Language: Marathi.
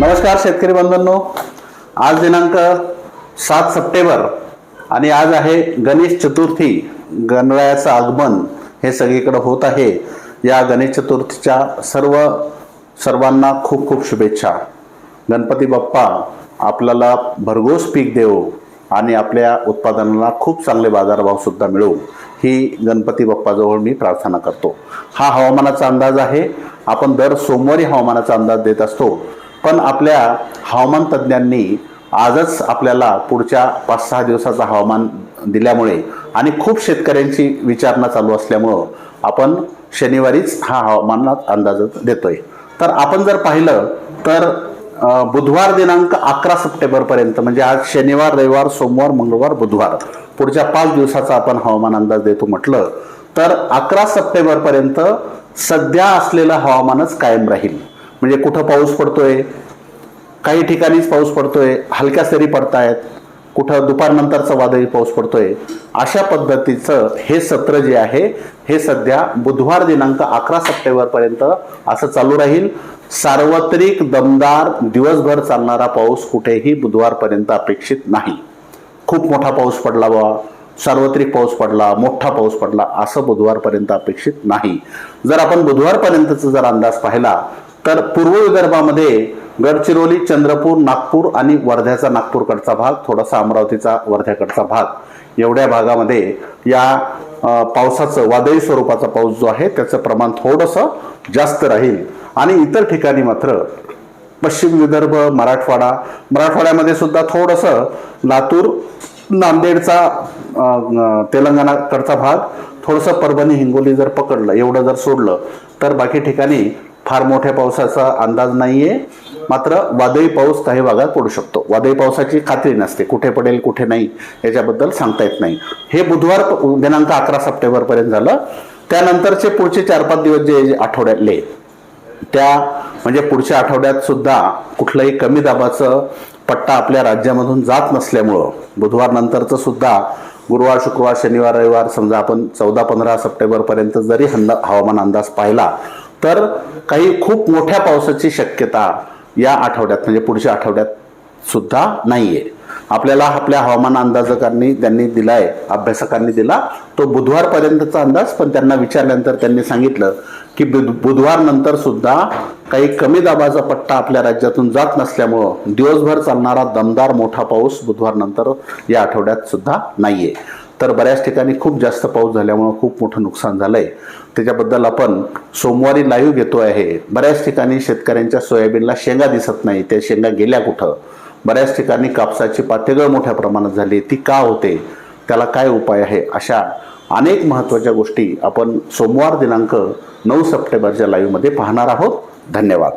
नमस्कार शेतकरी बंधूंनो. आज दिनांक सात सप्टेंबर आणि आज आहे गणेश चतुर्थी गणरायाचं आगमन हे सगळीकडे होत आहे. या गणेश चतुर्थीच्या सर्व सर्वांना खूप खूप शुभेच्छा. गणपती बाप्पा आपल्याला भरघोस पीक देऊ आणि आपल्या उत्पादनाला खूप चांगले बाजारभावसुद्धा मिळू ही गणपती बाप्पाजवळ मी प्रार्थना करतो. हा हवामानाचा अंदाज आहे. आपण दर सोमवारी हवामानाचा अंदाज देत असतो. पण आपल्या हवामान तज्ज्ञांनी आजच आपल्याला पुढच्या पाच सहा दिवसाचं हवामान दिल्यामुळे आणि खूप शेतकऱ्यांची विचारणा चालू असल्यामुळं आपण शनिवारीच हा हवामानात अंदाज देतोय. तर आपण जर पाहिलं तर बुधवार दिनांक अकरा सप्टेंबरपर्यंत म्हणजे आज शनिवार रविवार सोमवार मंगळवार बुधवार पुढच्या पाच दिवसाचा आपण हवामान अंदाज देतो म्हटलं तर अकरा सप्टेंबरपर्यंत सध्या असलेलं हवामानच कायम राहील. म्हणजे कुठं पाऊस पडतोय काही ठिकाणीच पाऊस पडतोय हलक्या सरी पडतायत कुठं दुपारनंतरचा वादळी पाऊस पडतोय अशा पद्धतीचं हे सत्र जे आहे हे सध्या बुधवार दिनांक अकरा सप्टेंबरपर्यंत असं चालू राहील. सार्वत्रिक दमदार दिवसभर चालणारा पाऊस कुठेही बुधवारपर्यंत अपेक्षित नाही. खूप मोठा पाऊस पडला बा सार्वत्रिक पाऊस पडला मोठा पाऊस पडला असं बुधवारपर्यंत अपेक्षित नाही. जर आपण बुधवारपर्यंतचा जर अंदाज पाहिला तर पूर्व विदर्भामध्ये गडचिरोली चंद्रपूर नागपूर आणि वर्ध्याचा नागपूरकडचा भाग थोडासा अमरावतीचा वर्ध्याकडचा भाग. एवढ्या भागामध्ये या पावसाचं वादळी स्वरूपाचा पाऊस जो आहे त्याचं प्रमाण थोडंसं जास्त राहील. आणि इतर ठिकाणी मात्र पश्चिम विदर्भ मराठवाडा मराठवाड्यामध्ये सुद्धा थोडंसं लातूर नांदेडचा तेलंगणाकडचा भाग थोडंसं परभणी हिंगोली जर पकडलं एवढं जर सोडलं तर बाकी ठिकाणी फार मोठ्या पावसाचा अंदाज नाहीये. मात्र वादळी पाऊस काही भागात पडू शकतो. वादळी पावसाची खात्री नसते. कुठे पडेल कुठे नाही याच्याबद्दल सांगता येत नाही. हे बुधवार दिनांक अकरा सप्टेंबर पर्यंत झालं. त्यानंतरचे पुढचे चार पाच दिवस जे जे आठवड्यातले त्या म्हणजे पुढच्या आठवड्यात सुद्धा कुठलंही कमी दाबाचं पट्टा आपल्या राज्यामधून जात नसल्यामुळं बुधवार नंतरचं सुद्धा गुरुवार शुक्रवार शनिवार रविवार समजा आपण चौदा पंधरा सप्टेंबरपर्यंत जरी हंदा हवामान अंदाज पाहिला तर काही खूप मोठ्या पावसाची शक्यता या आठवड्यात म्हणजे पुढच्या आठवड्यात सुद्धा नाहीये. आपल्याला आपल्या हवामान अंदाजकांनी त्यांनी दिलाय अभ्यासकांनी दिला तो बुधवारपर्यंतचा अंदाज पण त्यांना विचारल्यानंतर त्यांनी सांगितलं की बुध- बुधवार नंतर सुद्धा काही कमी दाबाचा पट्टा आपल्या राज्यातून जात नसल्यामुळं दिवसभर चालणारा दमदार मोठा पाऊस बुधवार नंतर या आठवड्यात सुद्धा नाहीये. तर बऱ्याच ठिकाणी खूप जास्त पाऊस झाल्यामुळं खूप मोठं नुकसान झालं आहे त्याच्याबद्दल आपण सोमवारी लाईव्ह घेतो आहे. बऱ्याच ठिकाणी शेतकऱ्यांच्या सोयाबीनला शेंगा दिसत नाही. त्या शेंगा गेल्या कुठं? बऱ्याच ठिकाणी कापसाची पातेगळ मोठ्या प्रमाणात झाली. ती का होते? त्याला काय उपाय आहे? अशा अनेक महत्त्वाच्या गोष्टी आपण सोमवार दिनांक नऊ सप्टेंबरच्या लाईव्हमध्ये पाहणार आहोत. धन्यवाद.